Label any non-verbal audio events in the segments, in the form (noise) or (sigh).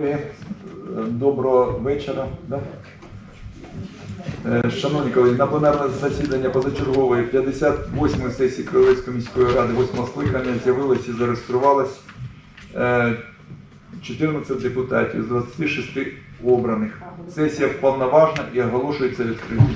Е, Доброго вечора. Е, Шановні колеги, на пленарне засідання позачергової 58-ї сесії Кривецької міської ради 8 скликання з'явилось і зареєструвалось е, 14 депутатів з 26 обраних. Сесія повноважна і оголошується відкритою.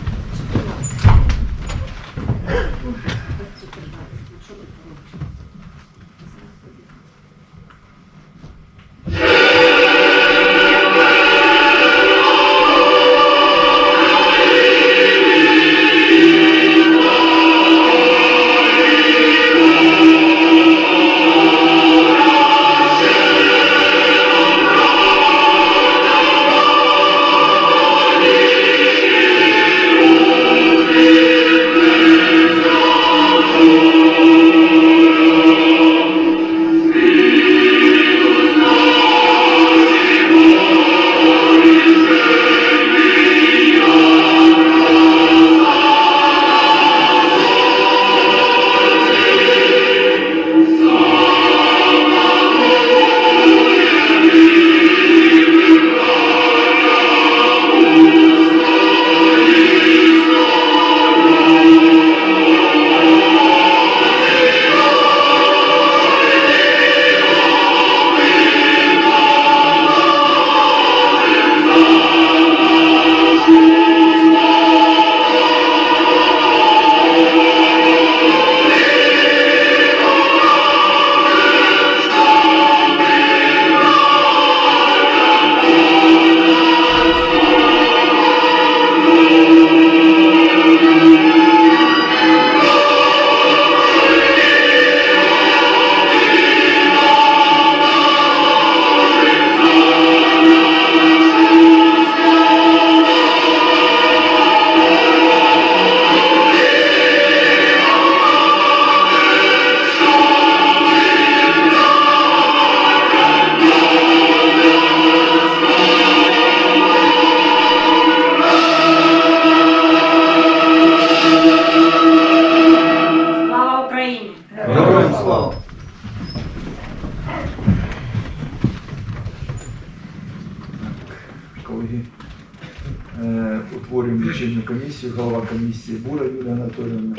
Утворюємо лічильну комісію, голова комісії Бура Юлія Анатолійовна,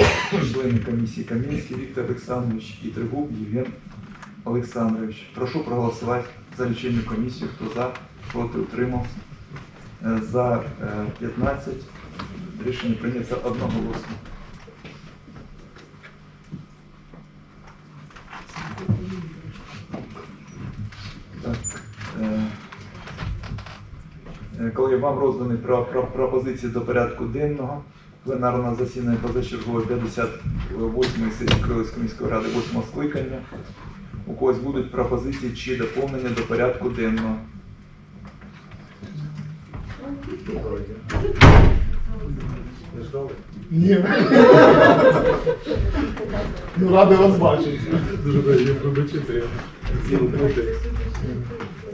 члени комісії Кам'янський Віктор Олександрович і Тригуб Євген Олександрович. Прошу проголосувати за лічильну комісію. Хто за, проти утримався. Е, За е, 15. Рішення прийнято одноголосно. Так. е, е, Коли вам роздані про, про, пропозиції до порядку денного, пленарного засідання позачергової 58-ї сесії Кривицької міської ради 8 скликання, у когось будуть пропозиції чи доповнення до порядку денного. Ні. Ну, радий вас бачити. Дуже приємно пробачити.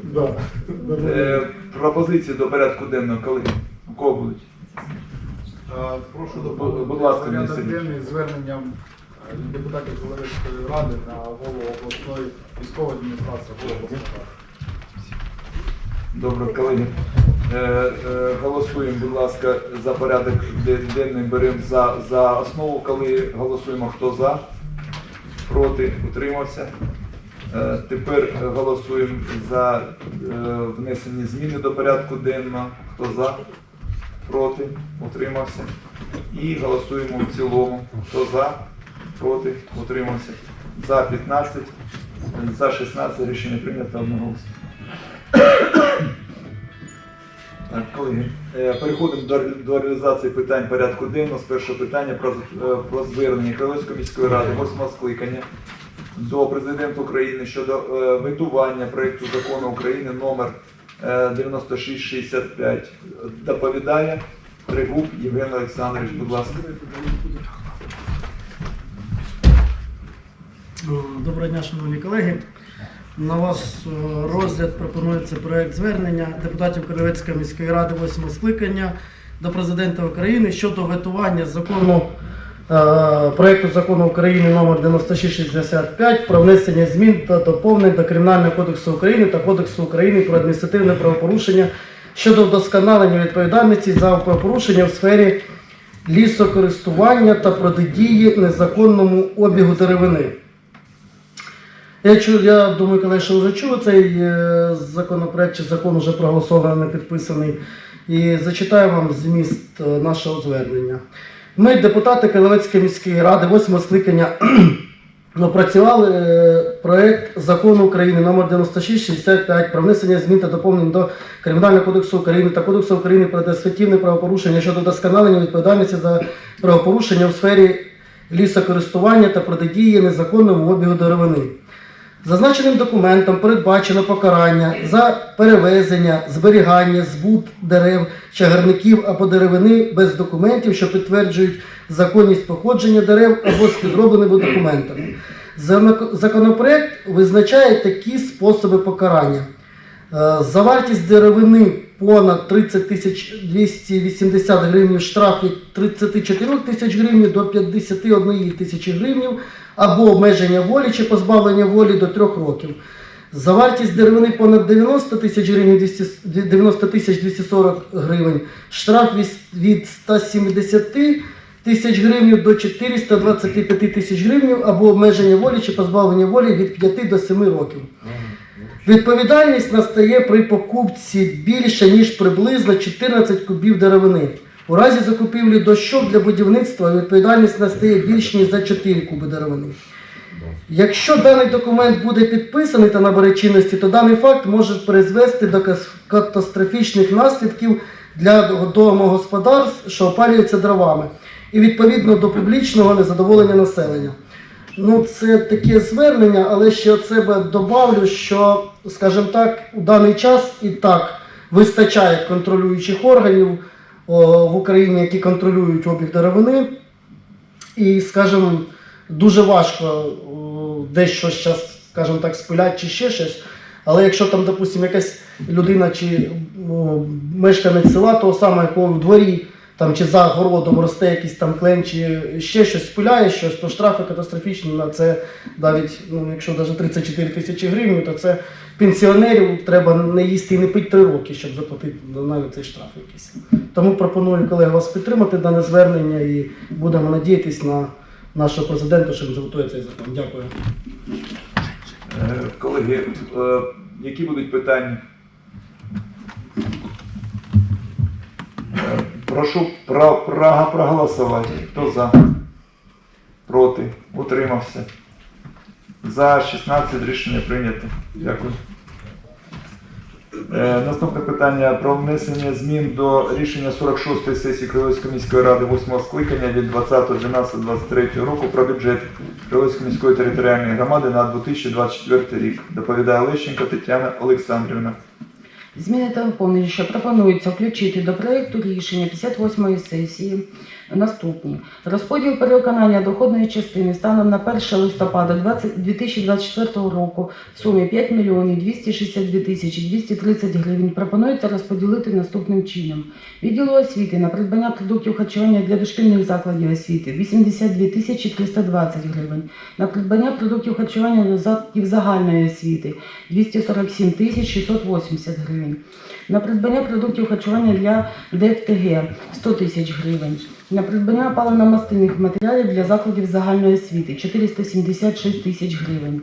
Да. Пропозиції до порядку денного, коли? У кого будуть? Е, Прошу доповнити будь ласка, порядок Денис денний зверненням е, депутатів Коломийської ради на голову обласної військової адміністрації голову обласної ради. Добре, колеги. Е, е, голосуємо, будь ласка, за порядок де- денний беремо за, за основу, коли голосуємо, хто за, проти, утримався. Е, тепер голосуємо за е, внесені зміни до порядку денного, хто за, проти, утримався. І голосуємо в цілому, хто за, проти, утримався. За 15, за 16 рішення прийнято одноголосно. (coughs) Так, колеги, е, переходимо до, до реалізації питань порядку денного. З першого питання про, е, про звернення Кривецької міської ради 8 скликання до президента України щодо е, ветування проєкту закону України номер е, 9665. Доповідає Тригуб Євген Олександрович, будь ласка. Доброго дня, шановні колеги. На вас е, розгляд пропонується проект звернення депутатів Кривецької міської ради 8 скликання до президента України щодо ветування закону е, проекту закону України номер 9665 про внесення змін та доповнень до Кримінального кодексу України та Кодексу України про адміністративне правопорушення щодо вдосконалення відповідальності за правопорушення в сфері лісокористування та протидії незаконному обігу деревини. Я, чу, я думаю, колеги, що вже чули цей е, законопроект чи закон вже проголосований, підписаний. І зачитаю вам зміст е, нашого звернення. Ми, депутати Калинецької міської ради, 8 скликання, (clears throat) опрацювали е, проект закону України номер 9665 про внесення змін та доповнень до Кримінального кодексу України та Кодексу України про адміністративне правопорушення щодо вдосконалення відповідальності за правопорушення у сфері лісокористування та протидії незаконному обігу деревини. Зазначеним документом передбачено покарання за перевезення, зберігання, збут дерев, чагарників або деревини без документів, що підтверджують законність походження дерев або з підробленими документами. Законопроект визначає такі способи покарання. Е, За вартість деревини понад 30 тисяч 280 гривень штраф від 34 тисяч гривень до 51 тисячі гривень або обмеження волі чи позбавлення волі до 3 років. За вартість деревини понад 90 тисяч гривень 90 тисяч 240 гривень штраф від- від 170 тисяч гривень до 425 тисяч гривень або обмеження волі чи позбавлення волі від 5 до 7 років. Відповідальність настає при покупці більше, ніж приблизно 14 кубів деревини. У разі закупівлі дощок для будівництва відповідальність настає більш ніж за 4 куби деревини. Якщо даний документ буде підписаний та набере чинності, то даний факт може призвести до катастрофічних наслідків для домогосподарств, що опалюються дровами, і відповідно до публічного незадоволення населення. Ну, це таке звернення, але ще від себе добавлю, що, скажімо так, у даний час і так вистачає контролюючих органів в Україні, які контролюють обіг деревини. І, скажімо, дуже важко дещо зараз, скажімо так, спиляти чи ще щось. Але якщо там, допустимо, якась людина чи мешканець села, того саме, якого в дворі там, чи за городом росте якийсь там клен, чи ще щось спиляє щось, то штрафи катастрофічні на це навіть, ну, якщо навіть 34 тисячі гривень, то це пенсіонерів треба не їсти і не пити 3 роки, щоб заплатити навіть цей штраф якийсь. Тому пропоную колеги вас підтримати дане звернення і будемо надіятись на нашого президента, що він зготує цей закон. Дякую. Е, Колеги, е, які будуть питання? Е, Прошу про, про, проголосувати. Хто за? Проти? Утримався? За 16 рішення прийнято. Дякую. Е, Наступне питання про внесення змін до рішення 46-ї сесії Кривоської міської ради 8 скликання від 20.12.23 року про бюджет Кривоської міської територіальної громади на 2024 рік. Доповідає Лещенко Тетяна Олександрівна. Зміни та доповнення, що пропонується включити до проєкту рішення 58-ї сесії наступні. Розподіл перевиконання доходної частини станом на 1 листопада 2024 року в сумі 5 мільйонів 262 тисячі 230 гривень пропонується розподілити наступним чином. Відділу освіти на придбання продуктів харчування для дошкільних закладів освіти 82 тисячі 320 гривень, на придбання продуктів харчування для закладів загальної освіти 247 тисяч 680 гривень. На придбання продуктів харчування для ДФТГ 100 тисяч гривень. На придбання паливно-мастильних матеріалів для закладів загальної освіти 476 тисяч гривень.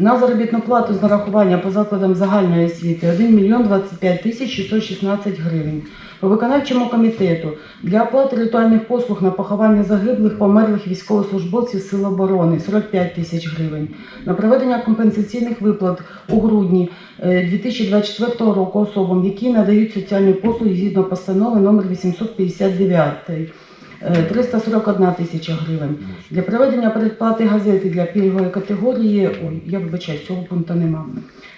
На заробітну плату з нарахування по закладам загальної освіти 1 мільйон 25 тисяч 616 гривень. Виконавчому комітету для оплати ритуальних послуг на поховання загиблих померлих військовослужбовців Сил оборони 45 тисяч гривень. На проведення компенсаційних виплат у грудні е, 2024 року особам, які надають соціальні послуги згідно постанови номер 859. е, 341 тисяча гривень. Для проведення передплати газети для пільгової категорії, ой, я вибачаю, цього пункту нема.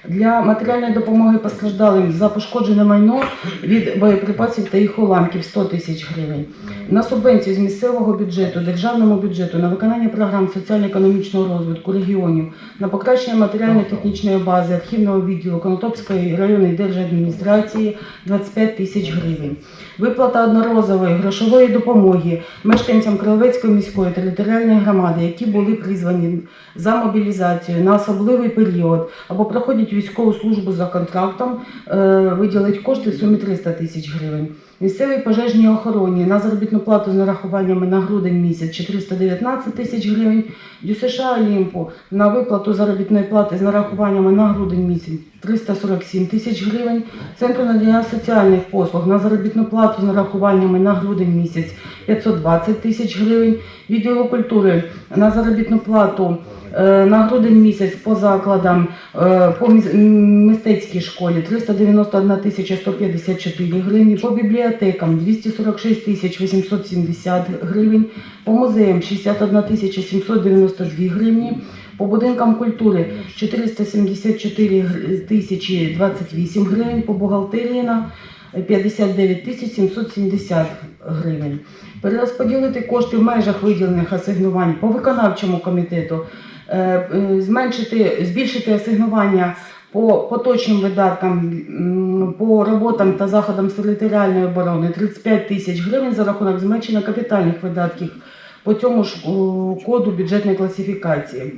Для матеріальної допомоги постраждалим за пошкоджене майно від боєприпасів та їх уламків 100 тисяч гривень. На субвенцію з місцевого бюджету, державному бюджету на виконання програм соціально-економічного розвитку регіонів, на покращення матеріально-технічної бази архівного відділу Конотопської районної держадміністрації 25 тисяч гривень. Виплата одноразової грошової допомоги мешканцям Кривецької міської територіальної громади, які були призвані за мобілізацію на особливий період або проходять військову службу за контрактом, е, виділить кошти в сумі 300 тисяч гривень. Місцевій пожежній охороні на заробітну плату з нарахуваннями на грудень місяць 419 тисяч гривень. ДЮСШ Олімпу на виплату заробітної плати з нарахуваннями на грудень місяць 347 тисяч гривень. Центру надання соціальних послуг на заробітну плату з нарахуваннями на грудень місяць 520 тисяч гривень. Відділу культури на заробітну плату на грудень місяць по закладам е, по мистецькій школі 391 тисяча 154 гривні, по бібліотекам 246 тисяч 870 гривень, по музеям 61 тисяча 792 гривні, по будинкам культури 474 гр- тисячі 28 гривень, по бухгалтерії на 59 тисяч 770 гривень. Перерозподілити кошти в межах виділених асигнувань по виконавчому комітету, е, е, зменшити, збільшити асигнування по поточним видаткам по роботам та заходам територіальної оборони 35 тисяч гривень за рахунок зменшення капітальних видатків по цьому ж коду бюджетної класифікації.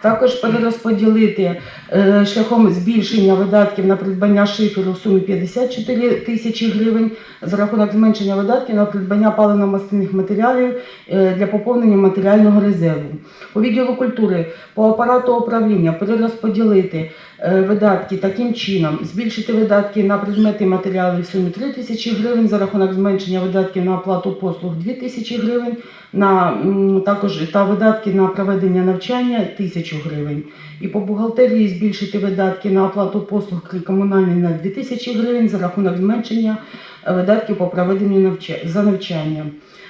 Також перерозподілити е, шляхом збільшення видатків на придбання шиферу в сумі 54 тисячі гривень за рахунок зменшення видатків на придбання паливно-мастильних матеріалів е, для поповнення матеріального резерву. По відділу культури по апарату управління перерозподілити е, видатки таким чином, збільшити видатки на предмети і матеріали в сумі 3 тисячі гривень за рахунок зменшення видатків на оплату послуг 2 тисячі гривень, на також та видатки на проведення навчання 1000 гривень. І по бухгалтерії збільшити видатки на оплату послуг крім комунальні на 2 тисячі гривень за рахунок зменшення е, видатків по проведенню за навчання.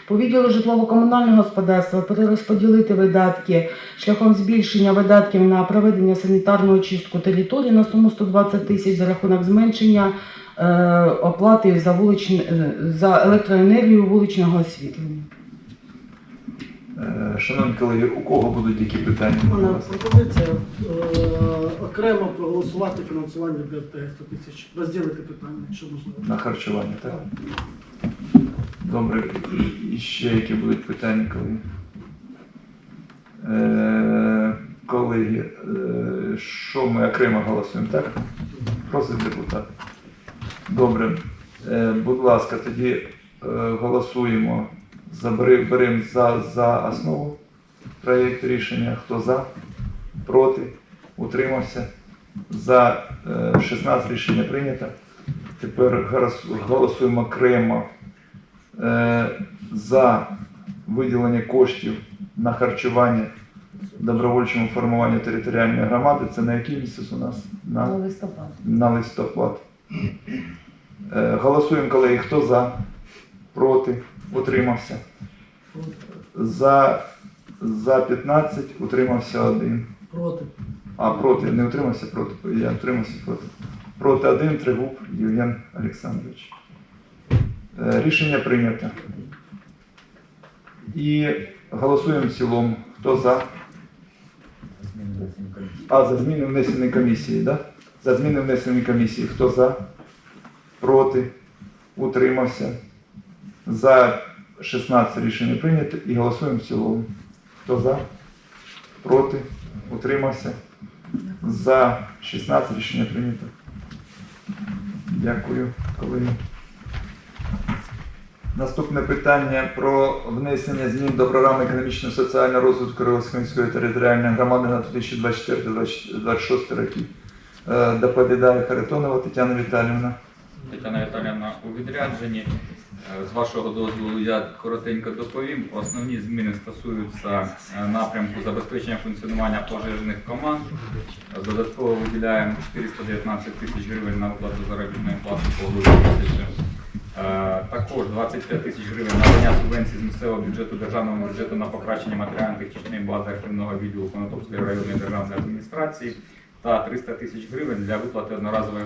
По відділу житлово-комунального господарства перерозподілити видатки шляхом збільшення видатків на проведення санітарного чистку території на суму 120 тисяч за рахунок зменшення е, оплати за, вуличне, е, за електроенергію вуличного освітлення. Е, Шановні колеги, у кого будуть які питання? У мене пропозиція е, окремо проголосувати фінансування ДРТ 100 тисяч, розділити питання, якщо можливо. На харчування, так? Добре. І- ще які будуть питання, колеги? Е, колеги, е, що ми окремо голосуємо, так? Просить депутат. Добре. Будь ласка, тоді голосуємо. Беремо за, за основу проєкт рішення. Хто за? Проти? Утримався? За е, 16 рішення прийнято. Тепер голосуємо окремо е, за виділення коштів на харчування добровольчому формуванню територіальної громади. Це на який місяць у нас? На На, листопад. на листопад. Е, голосуємо, колеги, хто за, проти, утримався. За, за 15 утримався один. Проти. А проти не утримався проти. Я утримався проти. Проти один Тригуб Євген Олександрович. Е, Рішення прийнято. І голосуємо в цілому. Хто за? А, за зміни внесені комісії, так? Да? За зміни внесені комісії. Хто за? Проти? Утримався. За 16 рішення прийнято. І голосуємо в цілому. Хто за? Проти? Утримався. За 16 рішення прийнято. Дякую, колеги. Наступне питання про внесення змін до програми економічного соціального розвитку міської територіальної громади на 2024-2026 роки. Е, Доповідає Харитонова Тетяна Віталіївна. Тетяна Віталіївна у відрядженні. Е, З вашого дозволу я коротенько доповім. Основні зміни стосуються е, напрямку забезпечення функціонування пожежних команд. Додатково виділяємо 419 тисяч гривень на виплату заробітної плати по місяцю. Е, Також 25 тисяч гривень надання субвенцій з місцевого бюджету державному бюджету на покращення матеріально-технічної бази архівного відділу Конотопської районної державної адміністрації. та 300 тисяч гривень для виплати одноразової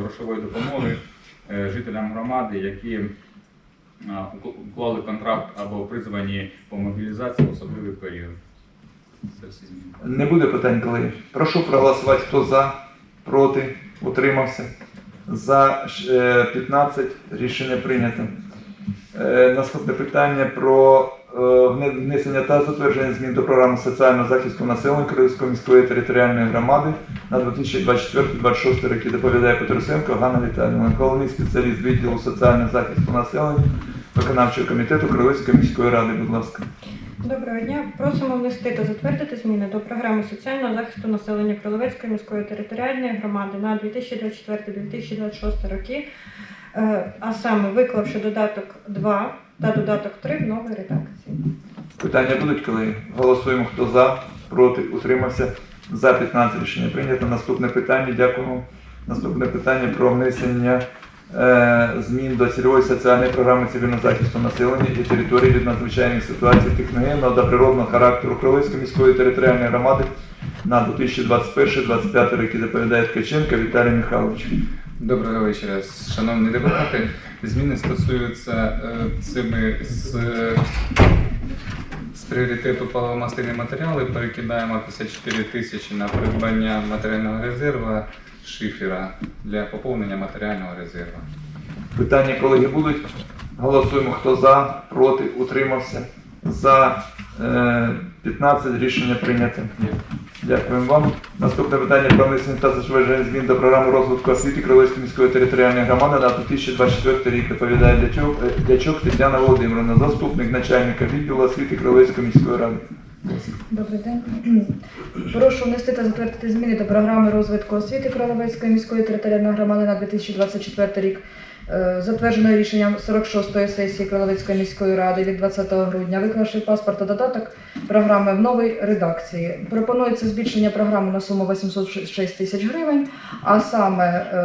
грошової допомоги жителям громади, які уклали контракт або призвані по мобілізації в особливий період. Не буде питань, колеги. Прошу проголосувати, хто за, проти, утримався. За е, 15 рішення прийнято. Е, Наступне питання про е, внесення та затвердження змін до програми соціального захисту населення Київської міської територіальної громади на 2024-2026 роки. Доповідає Петрусенко Ганна Віталіївна, головний спеціаліст відділу соціального захисту населення виконавчого комітету Київської міської ради. Будь ласка. Доброго дня. Просимо внести та затвердити зміни до програми соціального захисту населення Кролевецької міської територіальної громади на 2024-2026 роки, е, а саме виклавши додаток 2 та додаток 3 в новій редакції. Питання будуть, колеги? Голосуємо, хто за, проти, утримався. За 15 рішення прийнято. Наступне питання. Дякуємо. Наступне питання про внесення е, змін до цільової соціальної програми цивільного захисту населення і території від надзвичайних ситуацій техногенного та природного характеру Кровецької міської територіальної громади на 2021-2025 роки. Доповідає Ткаченко Віталій Михайлович. Доброго вечора, шановні депутати. Зміни стосуються е, цими з, з пріоритету паливомастильні матеріали. Перекидаємо 54 тисячі на придбання матеріального резерву шифера для поповнення матеріального резерву. Питання, колеги, будуть. Голосуємо, хто за, проти, утримався. За е, 15 рішення прийнято. Дякуємо вам. Наступне питання про внесення та затвердження змін до програми розвитку освіти Кривоської міської територіальної громади на 2024 рік. Доповідає Дячок, е, Дячок Тетяна Володимировна, заступник начальника відділу освіти Кривоської міської ради. Добрий день. (clears throat) Прошу внести та затвердити зміни до програми розвитку освіти Кроловецької міської територіальної громади на 2024 рік. Е, Затверджено рішенням 46-ї сесії Кроловецької міської ради від 20 грудня, виклавши паспорт та додаток програми в новій редакції. Пропонується збільшення програми на суму 806 тисяч гривень, а саме е,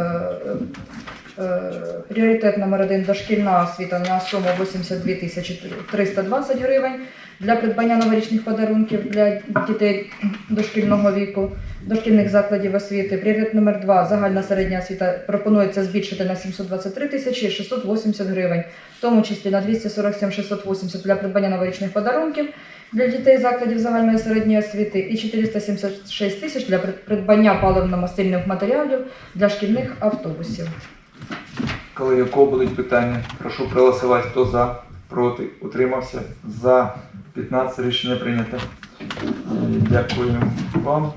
е, пріоритет номер один дошкільна освіта на суму 82 тисячі 320 гривень для придбання новорічних подарунків для дітей дошкільного віку, дошкільних закладів освіти. Пріоритет номер 2 загальна середня освіта пропонується збільшити на 723 тисячі 680 гривень, в тому числі на 247 680 для придбання новорічних подарунків для дітей закладів загальної середньої освіти і 476 тисяч для придбання паливно-мастильних матеріалів для шкільних автобусів. Колеги, у кого будуть питання? Прошу проголосувати, хто за, проти, утримався. За 15 рішення прийнято. Дякую вам.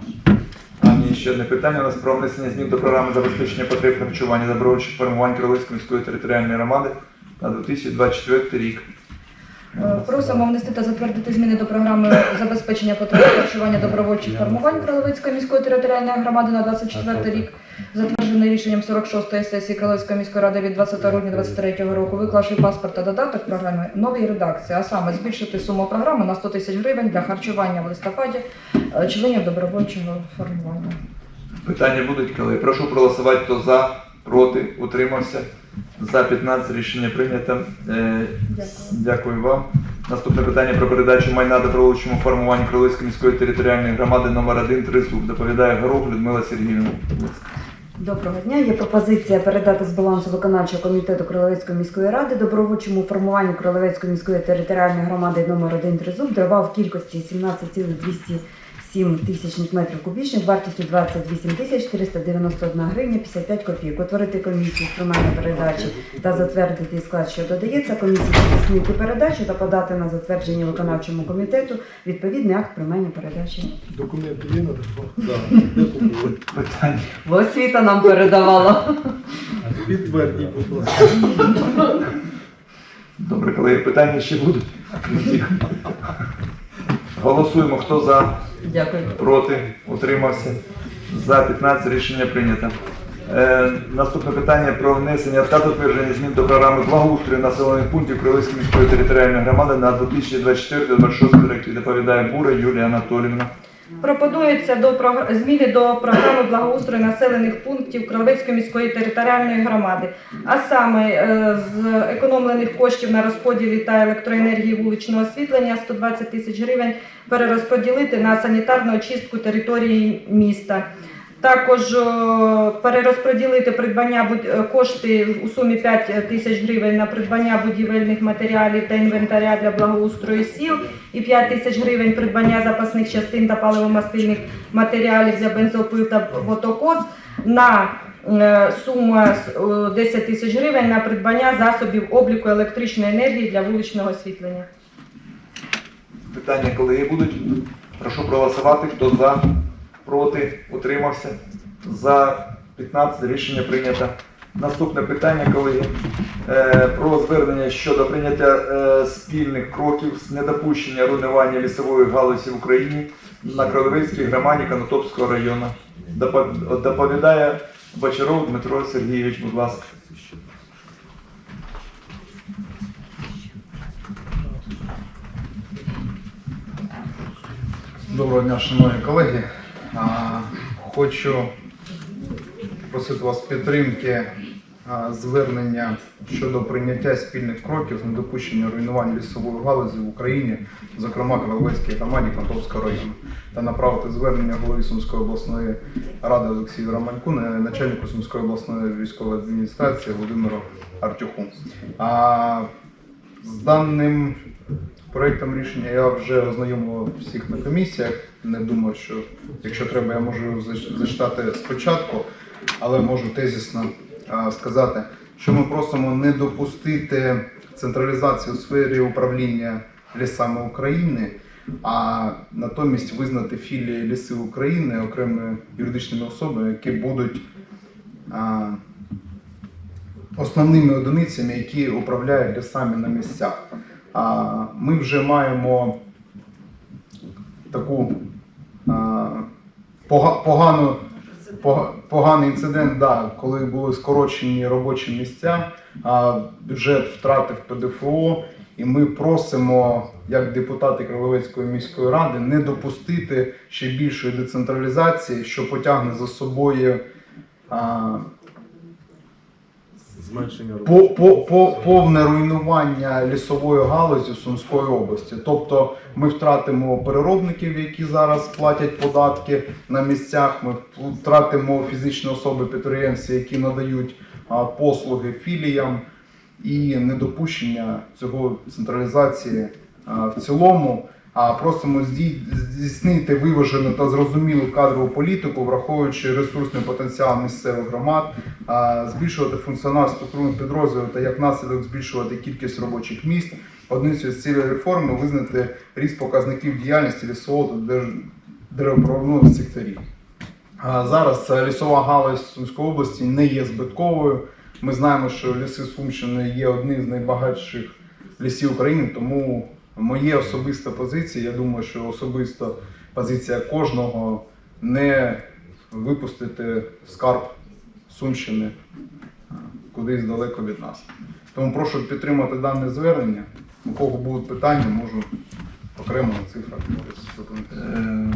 Ні, ще одне питання. У нас про внесення змін до програми забезпечення потреб харчування добровольчих формувань Кривоської міської територіальної громади на 2024 рік. Е, Просимо внести та затвердити зміни до програми забезпечення потреб харчування добровольчих формувань Кроловецької міської територіальної громади на 24 рік, затверджений рішенням 46-ї сесії Кроловецької міської ради від 20 грудня 2023 року, виклавши паспорт та додаток програми новій редакції, а саме збільшити суму програми на 100 тисяч гривень для харчування в листопаді е, членів добровольчого формування. Питання будуть, колеги. Прошу проголосувати, хто за, проти, утримався. За 15 рішення прийнято. Е, Дякую вам. Наступне питання про передачу майна добровольчому формуванню Крилівської міської територіальної громади номер 1 Тризуб. Доповідає Горох Людмила Сергіївна. Доброго дня. Є пропозиція передати з балансу виконавчого комітету Кролевецької міської ради добровольчому формуванню Кролевецької міської територіальної громади номер 1 Тризуб дрова в кількості 17,207 тисячних метрів кубічних вартістю 28 тисяч 491 гривня 55 копійок. Утворити комісію з приймання передачі та затвердити склад, що додається. Комісії здійснити передачу та подати на затвердження виконавчому комітету відповідний акт приймання передачі. Документи є на? Питання. Бо освіта нам передавала. Підтвердіть, будь ласка. Добре, колеги, питання ще будуть. Голосуємо, хто за, Дякую. проти, утримався. За 15 рішення прийнято. Е, наступне питання про внесення та затвердження змін до програми благоустрою населених пунктів Кривицької міської територіальної громади на 2024-2026 роки. Доповідає Бура Юлія Анатолівна. Пропонується до зміни до програми благоустрою населених пунктів Кровецької міської територіальної громади, а саме е, з економлених коштів на розподілі та електроенергії вуличного освітлення 120 тисяч гривень перерозподілити на санітарну очистку території міста. Також е, перерозподілити придбання е, кошти у сумі 5 тисяч гривень на придбання будівельних матеріалів та інвентаря для благоустрою сіл і 5 тисяч гривень придбання запасних частин та паливомастильних матеріалів для бензопил та мотокоз на е, сума е, 10 тисяч гривень на придбання засобів обліку електричної енергії для вуличного освітлення. Питання, колеги, будуть? Прошу проголосувати. Хто за, проти, утримався. За 15 рішення прийнято. Наступне питання, колеги, е, про звернення щодо прийняття е, спільних кроків з недопущення руйнування лісової галузі в Україні на Кролевецькій громаді Конотопського району. Доповідає Бочаров Дмитро Сергійович, будь ласка. Доброго дня, шановні колеги. Хочу просити вас підтримки звернення щодо прийняття спільних кроків з недопущення руйнувань лісової галузі в Україні, зокрема Кролевецькій громаді Контовського району, та направити звернення голові Сумської обласної ради Олексію Романьку, на- начальнику Сумської обласної військової адміністрації Володимиру Артюху. З даним Проектом рішення я вже ознайомив всіх на комісіях. Не думаю, що якщо треба, я можу зачитати спочатку, але можу тезісно сказати, що ми просимо не допустити централізацію у сфері управління лісами України, а натомість визнати філії ліси України окремими юридичними особами, які будуть основними одиницями, які управляють лісами на місцях. Ми вже маємо таку погану, поганий інцидент, да, коли були скорочені робочі місця, бюджет втратив ПДФО, і ми просимо, як депутати Кривовецької міської ради, не допустити ще більшої децентралізації, що потягне за собою. Зменшення по, по, по, повне руйнування лісової галузі Сумської області. Тобто ми втратимо переробників, які зараз платять податки на місцях. Ми втратимо фізичні особи підприємці, які надають послуги філіям, і недопущення цього централізації в цілому. А просимо здійснити виважену та зрозумілу кадрову політику, враховуючи ресурсний потенціал місцевих громад, збільшувати функціонал структурних підрозділів та як наслідок збільшувати кількість робочих місць. Одницею з цілей реформи визнати ріст показників діяльності лісового та деревоправного секторів. Зараз е, лісова галузь Сумської області не є збитковою. Ми знаємо, що ліси Сумщини є одним з найбагатших лісів України, тому моє особиста позиція, я думаю, що особиста позиція кожного не випустити скарб Сумщини кудись далеко від нас. Тому прошу підтримати дане звернення. У кого будуть питання, можу окремо на цифрах. Е,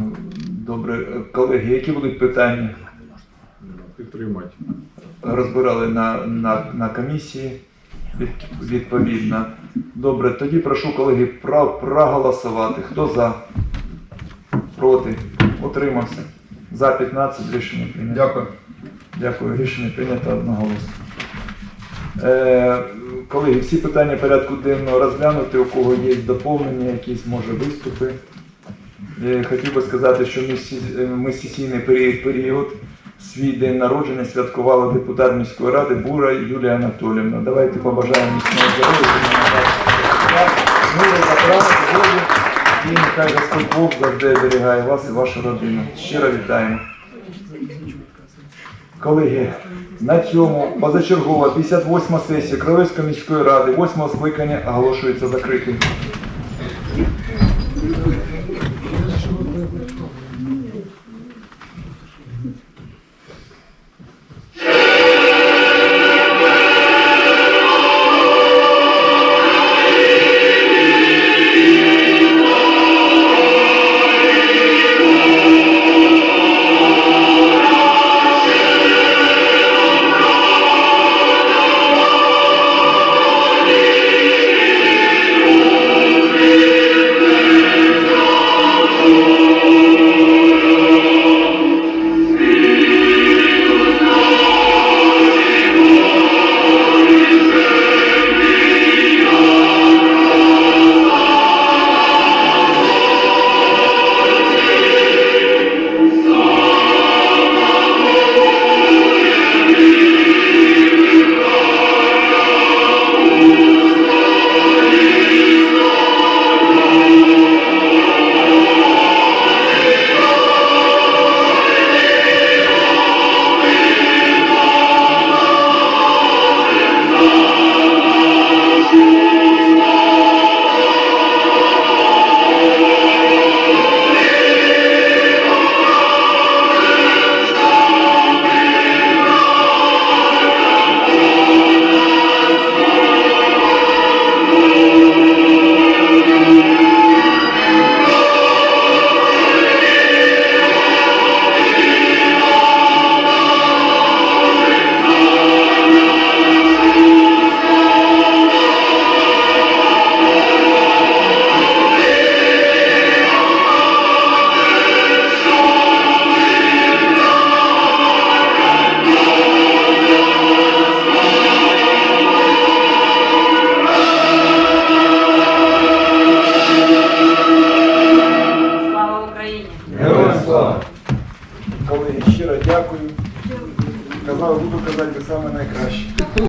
Добре, Е, колеги, які будуть питання? підтримати. Розбирали на, на, на комісії відповідно. Добре, тоді прошу колеги проголосувати. Хто за? Проти? Утримався? За 15 рішення прийнято. Дякую. Дякую, рішення прийнято одноголосно. Е, колеги, всі питання порядку денного розглянути, у кого є доповнення, якісь може виступи. Е, хотів би сказати, що ми, е, сесійний період, період свій день народження святкувала депутат міської ради Бура Юлія Анатоліївна. Давайте побажаємо міцного здоров'я, миру, добра, волі. І нехай Господь Бог завжди оберігає вас і вашу родину. Щиро вітаємо. Колеги, на цьому позачергова 58 сесія Кривецької міської ради 8 скликання оголошується закритою.